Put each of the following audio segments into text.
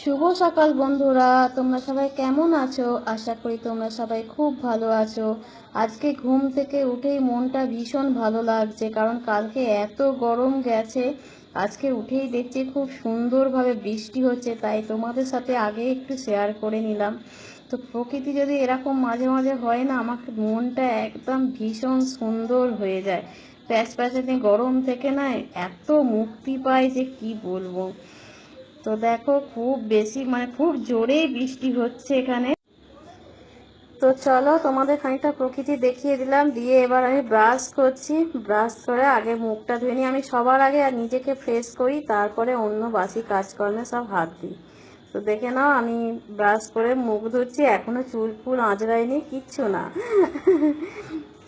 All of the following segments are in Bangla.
শুভ সকাল বন্ধুরা, তোমরা সবাই কেমন আছো? আশা করি তোমরা সবাই খুব ভালো আছো। আজকে ঘুম থেকে উঠেই মনটা ভীষণ ভালো লাগছে, কারণ কালকে এত গরম গেছে, আজকে উঠেই দেখছি খুব সুন্দরভাবে বৃষ্টি হচ্ছে, তাই তোমাদের সাথে আগে একটু শেয়ার করে নিলাম। তো প্রকৃতি যদি এরকম মাঝে মাঝে হয় না আমাকে মনটা একদম ভীষণ সুন্দর হয়ে যায়। প্যাচ প্যাচানি গরম থেকে না এত মুক্তি পায় যে কি বলব। তো দেখো খুব বেশি মানে খুব জোরেই বৃষ্টি হচ্ছে এখানে। তো চলো তোমাদের খানিকটা প্রকৃতি দেখিয়ে দিলাম, দিয়ে এবার আমি ব্রাশ করছি। ব্রাশ করে আগে মুখটা ধুয়ে নিই। আমি সবার আগে আর নিজেকে ফ্রেশ করি, তারপরে অন্য বাসি কাজকর্মে সব হাত দিই। তো দেখে নাও, আমি ব্রাশ করে মুখ ধুচ্ছি, এখনও চুল ফুল আঁচড়াইনি, কিচ্ছু না।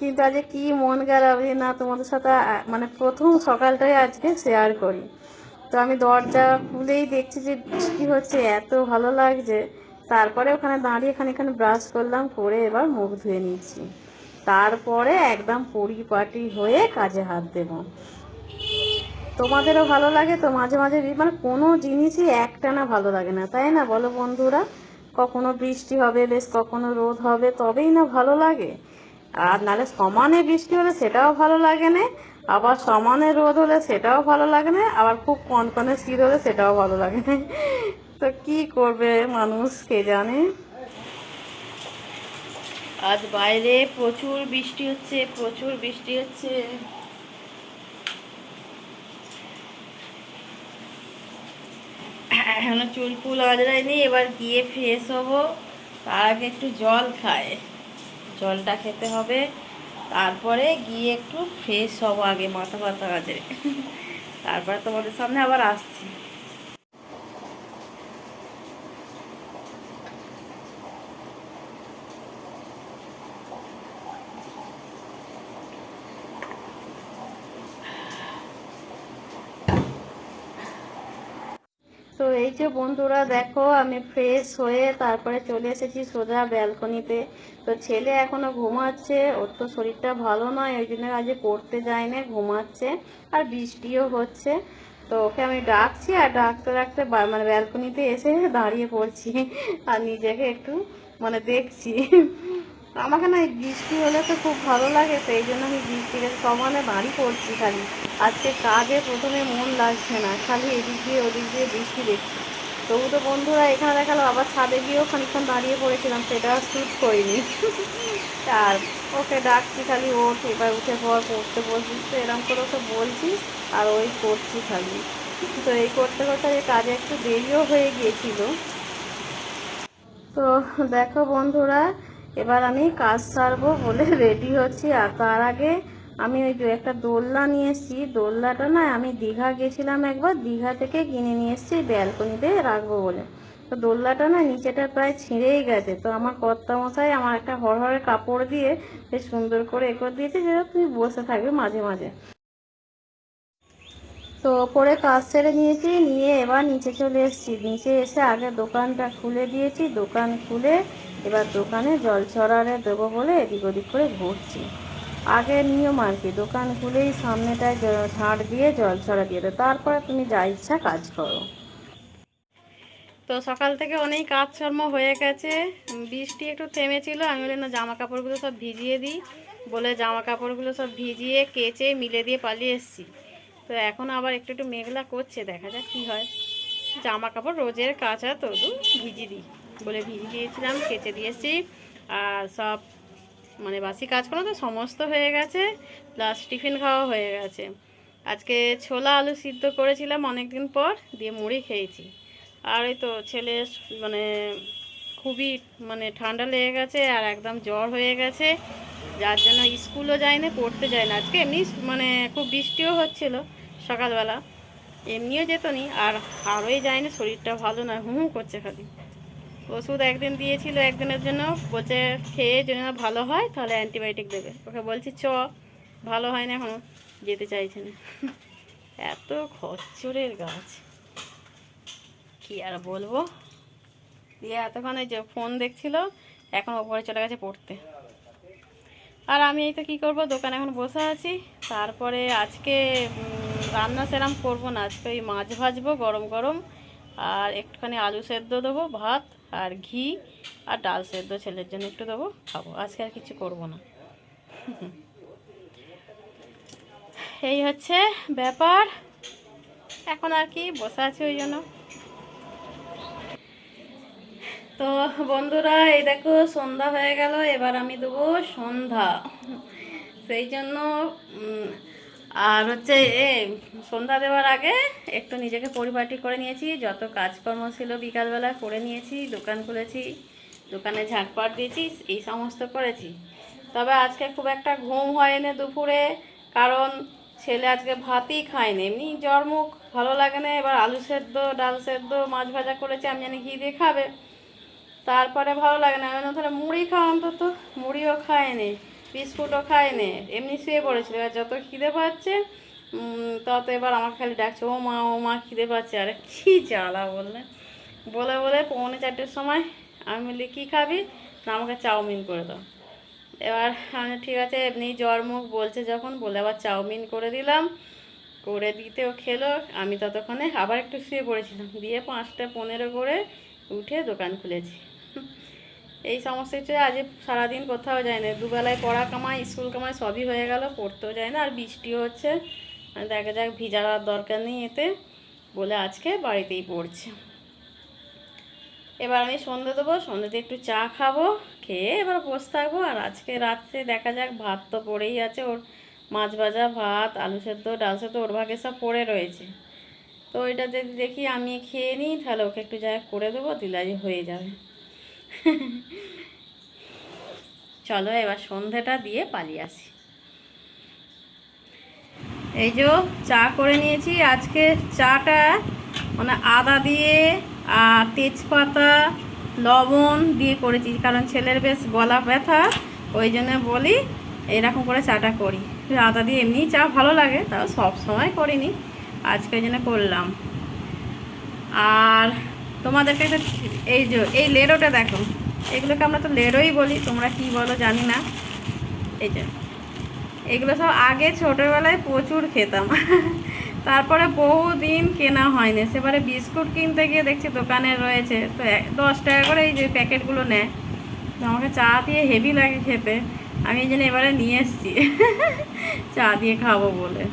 কিন্তু আজকে কি মন খারাপ না তোমাদের সাথে মানে প্রথম সকালটাই আজকে শেয়ার করি। তো আমি দরজা খুলেই দেখছি যে বৃষ্টি হচ্ছে, এত ভালো লাগছে। তারপরে ওখানে দাঁড়িয়ে খানিকখানি ব্রাশ করলাম, করে এবার মুখ ধুয়ে নিচ্ছি। তারপরে একদম পরিপাটি হয়ে কাজে হাত দেব। তোমাদেরও ভালো লাগে তো মাঝে মাঝে মানে কোনো জিনিসই একটানা ভালো লাগে না, তাই না বলো বন্ধুরা? কখনো বৃষ্টি হবে, বেশ কখনো রোদ হবে, তবেই না ভালো লাগে। আর নাহলে সমানে বৃষ্টি হলে সেটাও ভালো লাগে না। আবার সমানে রোদ হলে সেটাও ভালো লাগে না, আবার খুব কনকনে শীত হলে সেটাও ভালো লাগে না। তো কি করবে মানুষ কে জানে? আজ বাইরে প্রচুর বৃষ্টি হচ্ছে, প্রচুর বৃষ্টি হচ্ছে। এখনও চুল ফুল আজরায়নি এবার গিয়ে ফ্রেশ হব। তার আগে একটু জল খায়। জলটা খেতে হবে। তারপরে গিয়ে একটু ফ্রেশ হব আগে মাথা ব্যথা কাজে তারপরে তোমাদের সামনে আবার আসছি। তো এই যে বন্ধুরা দেখো, আমি ফ্রেশ হয়ে তারপরে চলে এসেছি সোজা ব্যালকনিতে। তো ছেলে এখনও ঘুমাচ্ছে, ওর তো শরীরটা ভালো নয়, ওই জন্য আজকে পড়তে যায় না ঘুমাচ্ছে আর বৃষ্টিও হচ্ছে। তো ওকে আমি ডাকছি আর ডাকতে ডাকতে মানে ব্যালকনিতে এসে দাঁড়িয়ে পড়ছি আর নিজেকে একটু মানে দেখছি। আমাকে না বৃষ্টি হলে তো খুব ভালো লাগে, তো এই জন্য আমি বৃষ্টিকে সমানে বাড়ি পড়ছি খালি। আজকে কাজে প্রথমে মন লাগছে না, খালি এদিক দিয়ে ওদিক দিয়ে বৃষ্টি দেখছি। তবু তো বন্ধুরা এখানে দেখাল আবার ছাদে গিয়েও খানিকক্ষণ দাঁড়িয়ে পড়েছিলাম, সেটা শ্যুট করিনি। আর ওকে ডাকছি খালি, ওঠ, এবার উঠে পর পড়তে বসিস তো এরকম করে ওকে বলছি, আর ওই করছি খালি। তো এই করতে করতে কাজে একটু দেরিও হয়ে গিয়েছিল। তো দেখো বন্ধুরা এবার আমি কাজ সারবো বলে রেডি হচ্ছি। আর তার আগে আমি ওই যে একটা দোলনা নিয়ে এসেছি। দোলনাটা না, আমি দীঘা গেছিলাম একবার। দীঘা থেকে কিনে নিয়ে এসেছি, ব্যালকনিতে রাখব বলে। তো দোলনাটা না, নিচেটা প্রায় ছিঁড়েই গেছে। তো আমার কর্তামশাই আমার একটা হরহরে কাপড় দিয়ে বেশ সুন্দর করে এ করে দিয়েছে যেটা তুমি বসে থাকবে মাঝে মাঝে। তো ওপরে কাজ ছেড়ে নিয়েছি, নিয়ে এবার নিচে চলে এসেছি। নিচে এসে আগে দোকানটা খুলে দিয়েছি। দোকান খুলে এবার দোকানে জল ছড়ারে দেবো বলে এদিক ওদিক করে ঘুরছি। আগে নিয়ম আর কি, দোকান খুলেই সামনেটায় ঝাড় দিয়ে জল ছড়া দিয়ে দেবো তারপরে তুমি যা ইচ্ছা কাজ করো। তো সকাল থেকে অনেক কাজকর্ম হয়ে গেছে। বৃষ্টি একটু থেমেছিল, আমি বলি না জামা কাপড়গুলো সব ভিজিয়ে দিই। বলে জামা কাপড়গুলো সব ভিজিয়ে, কেচে, মিলে দিয়ে পালিয়ে এসেছি। তো এখন আবার একটু একটু মেঘলা করছে, দেখা যাক কী হয়। জামা কাপড় রোজের কাঁচা তদু ভিজিয়ে দিই। বলে ভিজিয়ে দিয়েছিলাম, কেচে দিয়েছি। আর সব মানে বাসি কাজকর্ম তো সমস্ত হয়ে গেছে প্লাস টিফিন খাওয়া হয়ে গেছে। আজকে ছোলা আলু সিদ্ধ করেছিলাম অনেক দিন পর, দিয়ে মুড়ি খেয়েছি। আর ওই তো ছেলে মানে খুবই মানে ঠান্ডা লেগে গেছে আর একদম জ্বর হয়ে গেছে। যার জন্য স্কুলও যায় না পড়তে যায় না আজকে এমনি মানে খুব বৃষ্টিও হচ্ছিল সকালবেলা। এমনিও যেত নি, আর আরোই যায়নি, শরীরটা ভালো নয় হুম করছে খালি। ওষুধ একদিন দিয়েছিল, একদিনের জন্য, বলছে খেয়ে যদি না ভালো হয়, তাহলে অ্যান্টিবায়োটিক দেবে। ওকে বলছি, চ, ভালো হয় না এখনও, যেতে চাইছে না। এত খচ্চরের গাছ। কি আর বলব? দিয়ে এতক্ষণ যে ফোন দেখছিল, এখন ওপরে চলে গেছে পড়তে। আর আমি এই তো কী করব, দোকানে এখন বসে আছি। তারপরে আজকে রান্না সেরাম করব না, আজকে ওই মাছ ভাজবো, গরম গরম, আর একটুখানি আলু সেদ্ধ দেবো, ভাত আর ঘি আর ডাল সেদ্ধ ছেলের জন্য একটু দেবো, খাব, আজকে আর কিছু করব না। এই হচ্ছে ব্যাপার, এখন আর কি বসে আছি ওই জন্য। তো বন্ধুরা, এই দেখো সন্ধ্যা হয়ে গেল, এবার আমি দেবো সন্ধ্যা। সেই জন্য আর হচ্ছে এ, সন্ধ্যা দেওয়ার আগে একটু নিজেকে পরিপাটি করে নিয়েছি, যত কাজকর্ম ছিল বিকালবেলা করে নিয়েছি, দোকান খুলেছি, দোকানে ঝাঁটপাট দিয়েছি, এই সমস্ত করেছি। তবে আজকে খুব একটা ঘুম হয়নি দুপুরে, কারণ ছেলে আজকে ভাতই খায়নি, এমনি জ্বর মুখ, ভালো লাগে না, এবার আলু সেদ্ধ, ডাল সেদ্ধ, মাছ ভাজা করেছি, আমি জানি ঘি দিয়ে খাবে। তারপরে ভালো লাগে না, আমি তাহলে মুড়ি খাওয়া অন্তত, মুড়িও খায়নি। বিস্কুটও খায়নি, এমনি শুয়ে পড়েছিল। এবার যত খিদে পাচ্ছে তত এবার আমাকে খালি ডাকছে, ও মা ও মা, খিদে পাচ্ছে। আরে কী জ্বালা বললে। বলে বলে পৌনে চারটের সময় আমি বলি, কী খাবি? না, আমাকে চাউমিন করে দাও। এবার আমি ঠিক আছে। এমনি জ্বর মুখ বলছে যখন, বলে আবার চাউমিন করে দিলাম। করে দিতে ও খেলো। আমি ততক্ষণে আবার একটু শুয়ে পড়েছিলাম। দিয়ে পাঁচটা পনেরো করে উঠে দোকান খুলেছি। এই সমস্ত কিছু আজ সারাদিন কোথাও যায় না। দুবেলায় পড়া কামাই, স্কুল কামাই সবই হয়ে গেল, পড়তেও যায় না, আর বৃষ্টিও হচ্ছে। আর দেখা যাক, ভিজার আর দরকার নেই এতে, বলে আজকে বাড়িতেই পড়ছে। এবার আমি সন্ধে দেবো সন্ধ্যেতে একটু চা খাব, খেয়ে এবার বসে থাকব, আর আজকে রাত্রে দেখা যাক, ভাত তো পড়েই আছে ওর। মাছ ভাজা, ভাত, আলু সেদ্ধ, ডাল সেদ্ধ, ওর ভাগে সব পড়ে রয়েছে। তো ওইটা যদি দেখি আমি খেয়ে নিই, তাহলে ওকে একটু যা করে দেবো দিলাই হয়ে যাবে। চলো এবার সন্ধেটা দিয়ে পালিয়ে আসি। এই যে চা করে নিয়েছি, আজকে চাটা মানে আদা দিয়ে আর তেজপাতা, লবণ দিয়ে করেছি, কারণ ছেলের বেশ গলা ব্যথা, ওই জন্য বলি এরকম করে চাটা করি। আদা দিয়ে এমনি চা ভালো লাগে, তাও সব সময় করিনি, আজকে ওই জন্য করলাম। আর তোমাদেরকে একটা এই যে, এই লেরোটা দেখো। এগুলোকে আমরা তো লেরোই বলি, তোমরা কি বলো জানি না। এই যে, এগুলো সব আগে ছোটোবেলায় প্রচুর খেতাম। তারপরে বহুদিন কেনা হয়নি। সেবারে বিস্কুট কিনতে গিয়ে দেখছি দোকানে রয়েছে। তো দশ টাকা করে এই যে প্যাকেটগুলো নেয়। তো আমাকে চা দিয়ে হেভি লাগে খেতে। আমি এই জন্য এবারে নিয়ে এসেছি। চা দিয়ে খাব বলে।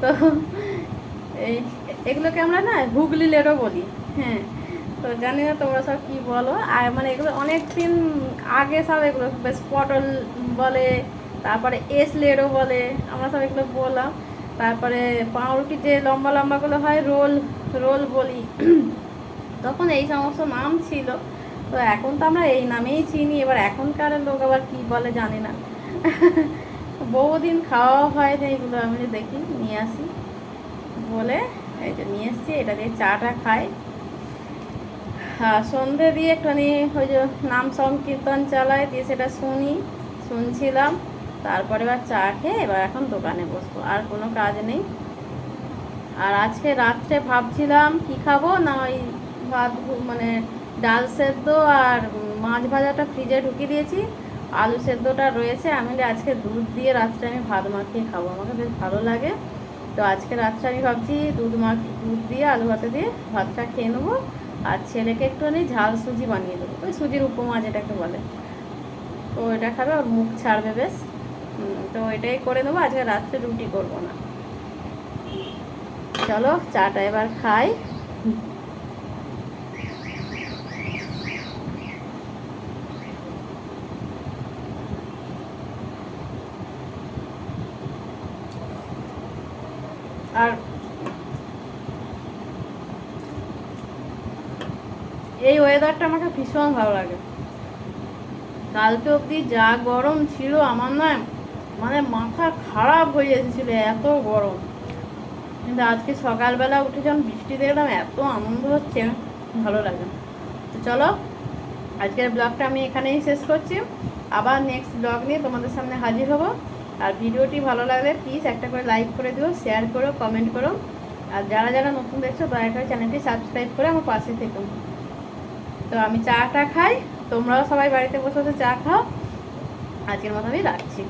তো এই এগুলোকে আমরা না হুগলি লেরও বলি। হ্যাঁ তো জানি না তোমরা সব কি বলো। আর মানে এগুলো অনেক দিন আগে সব এগুলো বেশ পটল বলে, তারপরে এস লেরও বলে, আমরা সব এগুলো বললাম। তারপরে পাউরুটি যে লম্বা লম্বাগুলো হয়, রোল রোল বলি। তখন এই সমস্ত নাম ছিল। তো এখন তো আমরা এই নামেই চিনি। এবার এখনকার লোক আবার কি বলে জানি না। বহুদিন খাওয়া হয় না এগুলো, আমি দেখি, নিয়ে আসি। বলে যে নিয়ে এসছি, এটা দিয়ে চাটা খাই। হ্যাঁ সন্ধে দিয়ে একটুখানি ওই যে নাম সংকীর্তন চালাই দিয়ে সেটা শুনি, শুনছিলাম। তারপরে এবার চা খেয়ে এবার এখন দোকানে বসবো, আর কোনো কাজ নেই। আর আজকে রাত্রে ভাবছিলাম কি খাব, না ওই ভাত মানে ডাল সেদ্ধ আর মাছ ভাজাটা ফ্রিজে ঢুকিয়ে দিয়েছি। আলু সেদ্ধটা রয়েছে, আমি আজকে দুধ দিয়ে রাত্রে আমি ভাত মাখিয়ে খাব, আমাকে বেশ ভালো লাগে। তো আজকে রাত্রে আমি ভাবছি দুধ মাখ দুধ দিয়ে, আলু ভাতে দিয়ে ভাতটা খেয়ে নেব। আর ছেলেকে একটুখানি ঝাল সুজি বানিয়ে দেবো। ওই সুজির উপমা যেটাকে বলে। তো এটা খাবে, ওর মুখ ছাড়বে বেশ। তো এটাই করে নেব। আজকে রাত্রে রুটি করব না। চলো, চাটা এবার খাই। আর এই ওয়েদারটা আমাকে ভীষণ ভালো লাগে। কালকে অবধি যা গরম ছিল আমার না মানে মাথা খারাপ হয়ে এসেছিল এত গরম। কিন্তু আজকে সকালবেলা উঠে যখন বৃষ্টি দেখলাম, এত আনন্দ হচ্ছে, ভালো লাগে। তো চলো, আজকের ব্লগটা আমি এখানেই শেষ করছি। আবার নেক্সট ব্লগ নিয়ে তোমাদের সামনে হাজির হব। আর ভিডিওটি ভালো লাগলে প্লিজ একটা করে লাইক করে দিও শেয়ার করো কমেন্ট করো। আর যারা যারা নতুন দেখছ, দয়া করে চ্যানেলটি সাবস্ক্রাইব করে আমার পাশে থেকো। তো আমি চাটা খাই, তোমরাও সবাই বাড়িতে বসে বসে চা খাও। আজকের মতো আমি রাখছি।